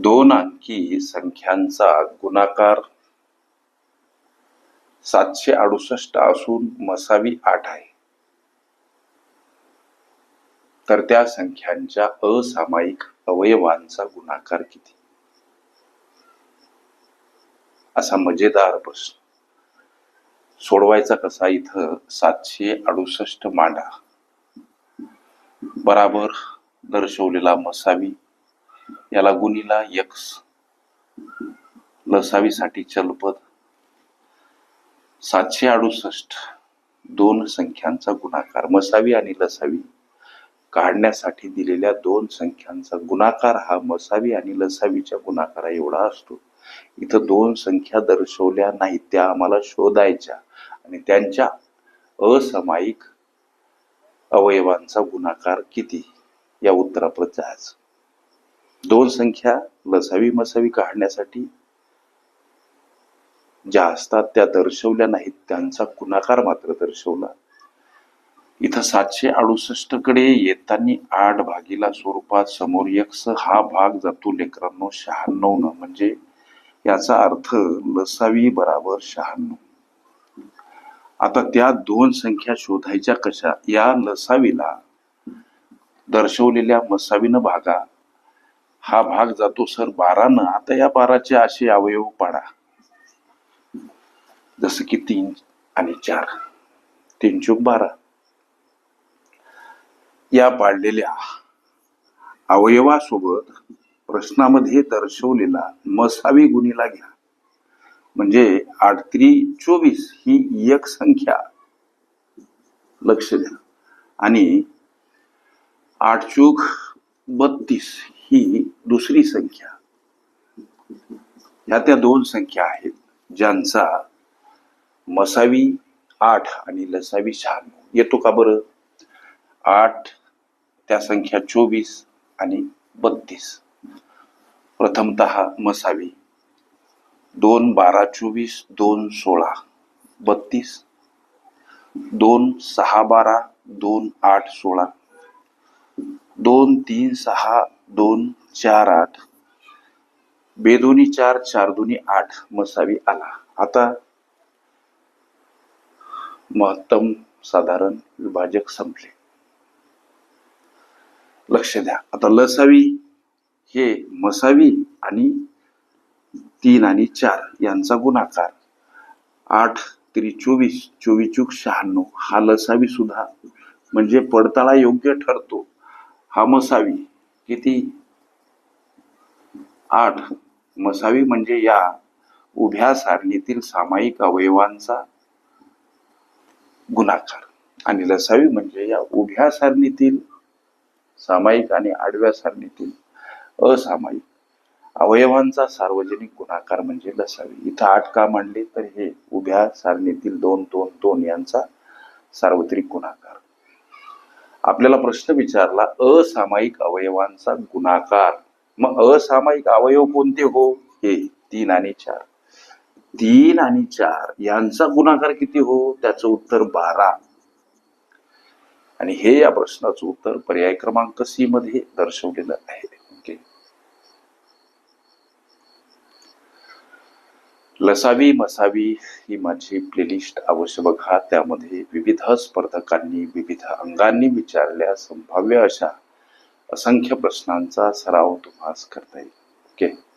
दोन अंकी संख्यांचा गुणाकार. सातशे अडुसष्ट असून मसावी आठ आहे. तर त्या संख्यांच्या असामायिक अवयवांचा गुणाकार किती? असा मजेदार प्रश्न. सोडवायचा कसा इथं? सातशे अडुसष्ट मांडा. बराबर दर्शवलेला मसावी याला गुणीला यक्स लसावीसाठी चलपद. सातशे अडुसष्ट. दोन संख्यांचा गुणाकार. मसावी आणि लसावी काढण्यासाठी दिलेल्या दोन संख्यांचा गुणाकार हा मसावी आणि लसावीच्या गुणाकारा एवढा असतो. इथं दोन संख्या दर्शवल्या नाहीत. त्या आम्हाला शोधायच्या आणि त्यांच्या असामायिक अवयवांचा गुणाकार किती? या उत्तराप्रत जायचं दोन संख्या लसावी मसावी काढण्यासाठी ज्या असतात त्या दर्शवल्या नाहीत. त्यांचा गुणाकार मात्र दर्शवला. इथं सातशे अडुसष्टकडे येताना आठ भागीला स्वरूपात समोर यक्स हा भाग जातो लेकरांनो शहाण्णव न. म्हणजे याचा अर्थ लसावी बराबर शहाण्णव. आता त्या दोन संख्या शोधायच्या कशा? या लसावीला दर्शवलेल्या मसावीनं भागा हा भाग जातो सर बारानं. आता या बाराचे असे अवयव पाडा. जसं की तीन आणि चार. तीन चूक बारा. या पाडलेल्या अवयवासोबत प्रश्नामध्ये दर्शवलेला मसावी गुणीला घ्या. म्हणजे आठ त्री चोवीस ही एक संख्या. लक्ष द्या. आणि आठ चूक बत्तीस ही दुसरी संख्या. ह्या त्या दोन संख्या आहेत ज्यांचा मसावी आठ आणि लसावी शहाण्णव येतो का बरं? आठ त्या संख्या चोवीस आणि बत्तीस. प्रथमत मसावी. दोन बारा चोवीस दोन सोळा बत्तीस. दोन सहा बारा दोन आठ सोळा. दोन तीन सहा दोन चार आठ. बेदोनी चार चार दोन्ही आठ मसावी आला. आता महत्तम साधारण विभाजक संपले. लक्ष द्या. आता लसावी हे मसावी आणि तीन आणि चार यांचा गुणाकार. आठ तरी चोवीस चोवीस चूक शहाण्णव. हा लसावी सुद्धा म्हणजे पडताळा योग्य ठरतो. हा मसावी किती? आठ. मसावी म्हणजे या उभ्या सारणीतील सामायिक अवयवांचा गुणाकार. आणि लसावी म्हणजे या उभ्या सारणीतील सामायिक आणि आडव्या सारणीतील असामायिक. अवयवांचा सार्वजनिक गुणाकार म्हणजे लसावी. इथं आठ का मांडले तर हे उभ्या सारणीतील दोन दोन दोन यांचा सार्वत्रिक गुणाकार. आपल्याला प्रश्न विचारला असामायिक अवयवांचा गुणाकार. मग असामायिक अवयव कोणते हो? हे तीन आणि चार. तीन आणि चार यांचा गुणाकार किती हो? त्याचं उत्तर बारा. आणि हे या प्रश्नाचं उत्तर पर्याय क्रमांक सी मध्ये दर्शवलेलं आहे. ओके लसावी मसावी ही माझी प्लेलिस्ट अवश्य बघा. त्यामध्ये विविध स्पर्धकांनी विविध अंगांनी विचारल्या संभाव्य अशा असंख्य प्रश्नांचा सराव तुम्हाला करता येईल. ओके?